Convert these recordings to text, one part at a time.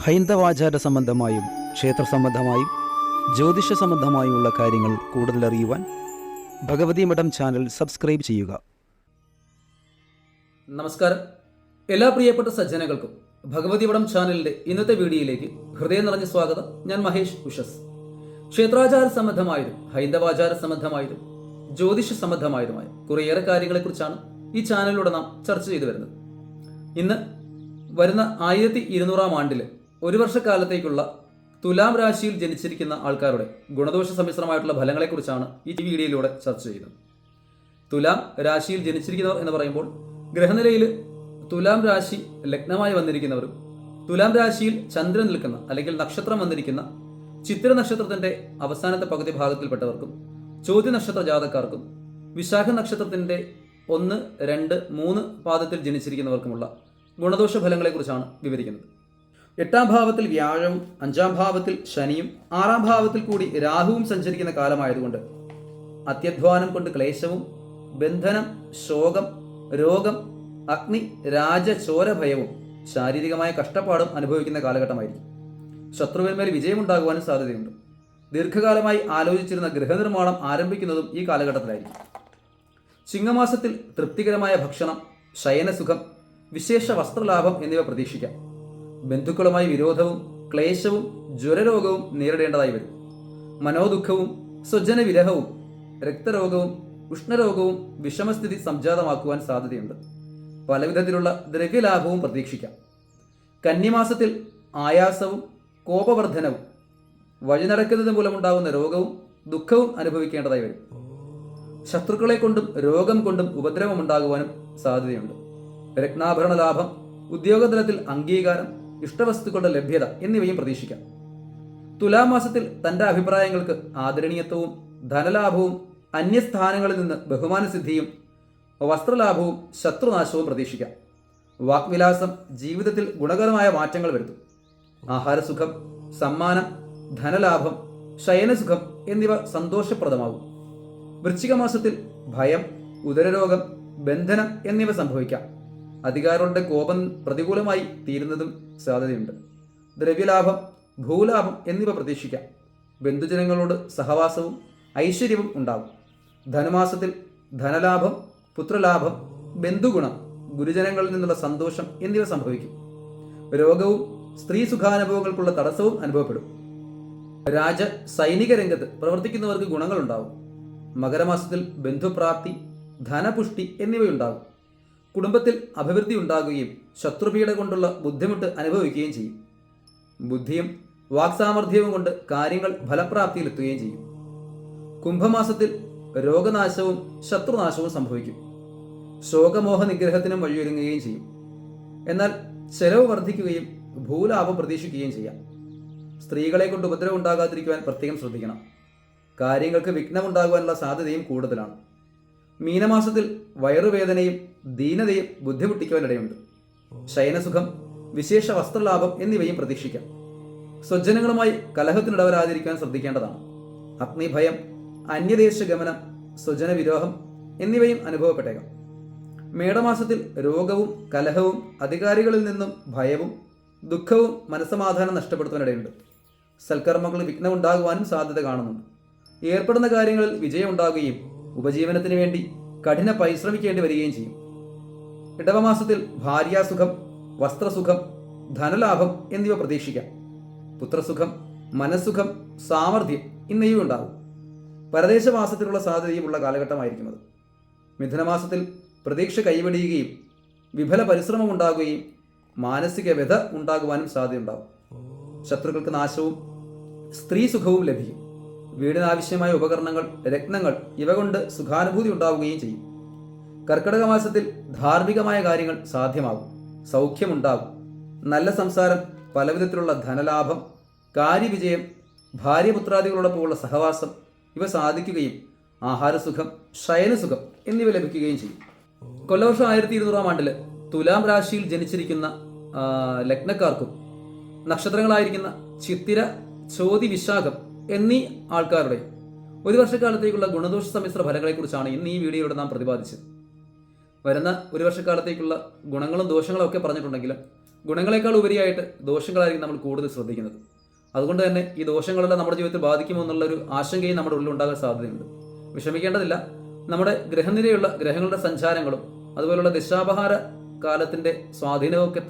ഹൈന്ദവാചാര സംബന്ധമായും ക്ഷേത്ര സംബന്ധമായും ജ്യോതിഷ സംബന്ധമായുമുള്ള കാര്യങ്ങൾ കൂടുതൽ അറിയുവാൻ ഭഗവതി മഠം ചാനൽ സബ്സ്ക്രൈബ് ചെയ്യുക. നമസ്കാരം. എല്ലാ പ്രിയപ്പെട്ട സജ്ജനങ്ങൾക്കും ഭഗവതി മഠം ചാനലിന്റെ ഇന്നത്തെ വീഡിയോയിലേക്ക് ഹൃദയം നിറഞ്ഞ സ്വാഗതം. ഞാൻ മഹേഷ് ഉഷസ്. ക്ഷേത്രാചാര സംബന്ധമായതും ഹൈന്ദവാചാര സംബന്ധമായതും ജ്യോതിഷ സംബന്ധമായതുമായ കുറേയേറെ കാര്യങ്ങളെക്കുറിച്ചാണ് ഈ ചാനലിലൂടെ നാം ചർച്ച ചെയ്തു വരുന്നത്. ഇന്ന് വരുന്ന ആയിരത്തി ഇരുന്നൂറാം ആണ്ടിൽ ഒരു വർഷക്കാലത്തേക്കുള്ള തുലാം രാശിയിൽ ജനിച്ചിരിക്കുന്ന ആൾക്കാരുടെ ഗുണദോഷ സമ്മിശ്രമായിട്ടുള്ള ഫലങ്ങളെക്കുറിച്ചാണ് ഈ വീഡിയോയിലൂടെ ചർച്ച ചെയ്യുന്നത് തുലാം രാശിയിൽ ജനിച്ചിരിക്കുന്നവർ എന്ന് പറയുമ്പോൾ ഗ്രഹനിലയിൽ തുലാം രാശി ലഗ്നമായി വന്നിരിക്കുന്നവരും തുലാം രാശിയിൽ ചന്ദ്രൻ നിൽക്കുന്ന അല്ലെങ്കിൽ നക്ഷത്രം വന്നിരിക്കുന്ന ചിത്ര നക്ഷത്രത്തിന്റെ അവസാനത്തെ പകുതി ഭാഗത്തിൽപ്പെട്ടവർക്കും ചോദ്യ നക്ഷത്ര ജാതക്കാർക്കും വിശാഖ നക്ഷത്രത്തിന്റെ ഒന്ന് രണ്ട് മൂന്ന് പാദത്തിൽ ജനിച്ചിരിക്കുന്നവർക്കുമുള്ള ഗുണദോഷ ഫലങ്ങളെക്കുറിച്ചാണ് വിവരിക്കുന്നത്. എട്ടാം ഭാവത്തിൽ വ്യാഴവും അഞ്ചാം ഭാവത്തിൽ ശനിയും ആറാം ഭാവത്തിൽ കൂടി രാഹുവും സഞ്ചരിക്കുന്ന കാലമായതുകൊണ്ട് അത്യധ്വാനം കൊണ്ട് ക്ലേശവും ബന്ധനം ശോകം രോഗം അഗ്നി രാജചോര ഭയവും ശാരീരികമായ കഷ്ടപ്പാടും അനുഭവിക്കുന്ന കാലഘട്ടമായിരിക്കും. ശത്രുവിന്മേൽ വിജയമുണ്ടാകുവാനും സാധ്യതയുണ്ട്. ദീർഘകാലമായി ആലോചിച്ചിരുന്ന ഗൃഹനിർമ്മാണം ആരംഭിക്കുന്നതും ഈ കാലഘട്ടത്തിലായിരിക്കും. ചിങ്ങമാസത്തിൽ തൃപ്തികരമായ ഭക്ഷണം ശയനസുഖം വിശേഷ വസ്ത്രലാഭം എന്നിവ പ്രതീക്ഷിക്കാം. ബന്ധുക്കളുമായി വിരോധവും ക്ലേശവും ജ്വരരോഗവും നേരിടേണ്ടതായി വരും. മനോദുഃഖവും സ്വജന വിരഹവും രക്തരോഗവും ഉഷ്ണരോഗവും വിഷമസ്ഥിതി സംജാതമാക്കുവാൻ സാധ്യതയുണ്ട്. പലവിധത്തിലുള്ള ദ്രവ്യലാഭവും പ്രതീക്ഷിക്കാം. കന്നിമാസത്തിൽ ആയാസവും കോപവർദ്ധനവും വഴിനടക്കുന്നത് മൂലമുണ്ടാകുന്ന രോഗവും ദുഃഖവും അനുഭവിക്കേണ്ടതായി വരും. ശത്രുക്കളെ കൊണ്ടും രോഗം കൊണ്ടും ഉപദ്രവമുണ്ടാകുവാനും സാധ്യതയുണ്ട്. രത്നാഭരണ ലാഭം ഉദ്യോഗതലത്തിൽ അംഗീകാരം ഇഷ്ടവസ്തുക്കളുടെ ലഭ്യത എന്നിവയും പ്രതീക്ഷിക്കാം. തുലാമാസത്തിൽ തന്റെ അഭിപ്രായങ്ങൾക്ക് ആദരണീയത്വവും ധനലാഭവും അന്യസ്ഥാനങ്ങളിൽ നിന്ന് ബഹുമാനസിദ്ധിയും വസ്ത്രലാഭവും ശത്രുനാശവും പ്രതീക്ഷിക്കാം. വാക്വിലാസം ജീവിതത്തിൽ ഗുണകരമായ മാറ്റങ്ങൾ വരുത്തും. ആഹാരസുഖം സമ്മാനം ധനലാഭം ശയനസുഖം എന്നിവ സന്തോഷപ്രദമാകും. വൃശ്ചിക മാസത്തിൽ ഭയം ഉദരരോഗം ബന്ധനം എന്നിവ സംഭവിക്കാം. അധികാരികളുടെ കോപം പ്രതികൂലമായി തീരുന്നതും സാധ്യതയുണ്ട്. ദ്രവ്യലാഭം ഭൂലാഭം എന്നിവ പ്രതീക്ഷിക്കാം. ബന്ധുജനങ്ങളോട് സഹവാസവും ഐശ്വര്യവും ഉണ്ടാകും ധനമാസത്തിൽ ധനലാഭം പുത്രലാഭം ബന്ധുഗുണം ഗുരുജനങ്ങളിൽ നിന്നുള്ള സന്തോഷം എന്നിവ സംഭവിക്കും. രോഗവും സ്ത്രീ സുഖാനുഭവങ്ങൾക്കുള്ള തടസ്സവും അനുഭവപ്പെടും. രാജ സൈനിക രംഗത്ത് പ്രവർത്തിക്കുന്നവർക്ക് ഗുണങ്ങളുണ്ടാവും. മകരമാസത്തിൽ ബന്ധുപ്രാപ്തി ധനപുഷ്ടി എന്നിവയുണ്ടാകും കുടുംബത്തിൽ അഭിവൃദ്ധി ഉണ്ടാകുകയും ശത്രുപീഡ കൊണ്ടുള്ള ബുദ്ധിമുട്ട് അനുഭവിക്കുകയും ചെയ്യും. ബുദ്ധിയും വാക്സാമർഥ്യവും കൊണ്ട് കാര്യങ്ങൾ ഫലപ്രാപ്തിയിലെത്തുകയും ചെയ്യും. കുംഭമാസത്തിൽ രോഗനാശവും ശത്രുനാശവും സംഭവിക്കും. ശോകമോഹ നിഗ്രഹത്തിനും വഴിയൊരുങ്ങുകയും ചെയ്യും. എന്നാൽ ചെലവ് വർദ്ധിക്കുകയും ഭൂലാഭം പ്രതീക്ഷിക്കുകയും ചെയ്യാം. സ്ത്രീകളെ കൊണ്ട് ഉപദ്രവം ഉണ്ടാകാതിരിക്കുവാൻ പ്രത്യേകം ശ്രദ്ധിക്കണം. കാര്യങ്ങൾക്ക് വിഘ്നമുണ്ടാകുവാനുള്ള സാധ്യതയും കൂടുതലാണ്. മീനമാസത്തിൽ വയറുവേദനയും ദീനതയും ബുദ്ധിമുട്ടിക്കുവാനിടയുണ്ട്. ശയനസുഖം വിശേഷ വസ്ത്രലാഭം എന്നിവയും പ്രതീക്ഷിക്കാം. സ്വജനങ്ങളുമായി കലഹത്തിനിടവരാതിരിക്കാൻ ശ്രദ്ധിക്കേണ്ടതാണ്. അഗ്നിഭയം അന്യദേശ ഗമനം സ്വജന വിരോഹം എന്നിവയും അനുഭവപ്പെട്ടേക്കാം. മേടമാസത്തിൽ രോഗവും കലഹവും അധികാരികളിൽ നിന്നും ഭയവും ദുഃഖവും മനസ്സമാധാനം നഷ്ടപ്പെടുത്തുവാനിടയുണ്ട്. സൽക്കർമ്മങ്ങളിൽ വിഘ്നമുണ്ടാകുവാനും സാധ്യത കാണുന്നുണ്ട്. ഏർപ്പെടുന്ന കാര്യങ്ങളിൽ വിജയം ഉണ്ടാകുകയും ഉപജീവനത്തിന് വേണ്ടി കഠിന പരിശ്രമിക്കേണ്ടി വരികയും ചെയ്യും. ഇടവമാസത്തിൽ ഭാര്യാസുഖം വസ്ത്രസുഖം ധനലാഭം എന്നിവ പ്രതീക്ഷിക്കാം. പുത്രസുഖം മനസ്സുഖം സാമർഥ്യം എന്നിവയും ഉണ്ടാകും പരദേശവാസത്തിലുള്ള സാധ്യതയുമുള്ള കാലഘട്ടമായിരിക്കും അത് മിഥുനമാസത്തിൽ പ്രതീക്ഷ കൈവെടിയുകയും വിഫല പരിശ്രമം ഉണ്ടാകുകയും മാനസിക വ്യഥ ഉണ്ടാകുവാനും സാധ്യതയുണ്ടാകും ശത്രുക്കൾക്ക് നാശവും സ്ത്രീസുഖവും ലഭിക്കും. വീടിനാവശ്യമായ ഉപകരണങ്ങൾ രത്നങ്ങൾ ഇവ കൊണ്ട് സുഖാനുഭൂതി ഉണ്ടാവുകയും ചെയ്യും. കർക്കിടക മാസത്തിൽ ധാർമ്മികമായ കാര്യങ്ങൾ സാധ്യമാകും സൗഖ്യമുണ്ടാകും. നല്ല സംസാരം പലവിധത്തിലുള്ള ധനലാഭം കാര്യവിജയം ഭാര്യപുത്രാദികളോടൊപ്പമുള്ള സഹവാസം ഇവ സാധിക്കുകയും ആഹാരസുഖം ശയനസുഖം എന്നിവ ലഭിക്കുകയും ചെയ്യും. കൊല്ലവർഷം ആയിരത്തി ഇരുന്നൂറാം ആണ്ടിൽ തുലാം രാശിയിൽ ജനിച്ചിരിക്കുന്ന ലഗ്നക്കാർക്കും നക്ഷത്രങ്ങളായിരിക്കുന്ന ചിത്തിര ചോതി വിശാഖം എന്നീ ആൾക്കാരുടെ ഒരു വർഷക്കാലത്തേക്കുള്ള ഗുണദോഷ സമ്മിശ്ര ഫലങ്ങളെക്കുറിച്ചാണ് ഇന്ന് ഈ വീഡിയോയിലൂടെ നാം പ്രതിപാദിച്ചത്. വരുന്ന ഒരു വർഷക്കാലത്തേക്കുള്ള ഗുണങ്ങളും ദോഷങ്ങളും ഒക്കെ പറഞ്ഞിട്ടുണ്ടെങ്കിലും ഗുണങ്ങളെക്കാൾ ഉപരിയായിട്ട് ദോഷങ്ങളായിരിക്കും നമ്മൾ കൂടുതൽ ശ്രദ്ധിക്കുന്നത്. അതുകൊണ്ട് തന്നെ ഈ ദോഷങ്ങളെല്ലാം നമ്മുടെ ജീവിതത്തിൽ ബാധിക്കുമോ എന്നുള്ളൊരു ആശങ്കയും നമ്മുടെ ഉള്ളിൽ ഉണ്ടാകാൻ സാധ്യതയുണ്ട്. വിഷമിക്കേണ്ടതില്ല. നമ്മുടെ ഗ്രഹനിരയുള്ള ഗ്രഹങ്ങളുടെ സഞ്ചാരങ്ങളും അതുപോലുള്ള ദശാപഹാര കാലത്തിന്റെ സ്വാധീനവും ഒക്കെ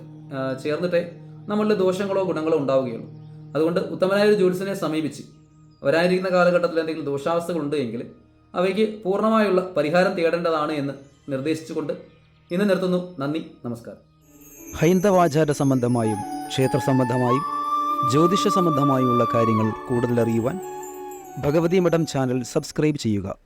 ചേർന്നിട്ടേ നമ്മളിൽ ദോഷങ്ങളോ ഗുണങ്ങളോ ഉണ്ടാവുകയുള്ളൂ. അതുകൊണ്ട് ഉത്തമനായ ഒരു ജ്യോത്സ്യനെ സമീപിച്ച് വരാനിരിക്കുന്ന കാലഘട്ടത്തിൽ എന്തെങ്കിലും ദോഷാവസ്ഥകളുണ്ട് എങ്കിൽ അവയ്ക്ക് പൂർണമായുള്ള പരിഹാരം തേടേണ്ടതാണ് എന്ന് നിർദ്ദേശിച്ചുകൊണ്ട് ഇന്ന് നിർത്തുന്നു. നന്ദി. നമസ്കാരം. ഹൈന്ദവാചാര സംബന്ധമായും ക്ഷേത്ര സംബന്ധമായും ജ്യോതിഷ സംബന്ധമായുമുള്ള കാര്യങ്ങൾ കൂടുതൽ അറിയുവാൻ ഭഗവതി മഠം ചാനൽ സബ്സ്ക്രൈബ് ചെയ്യുക.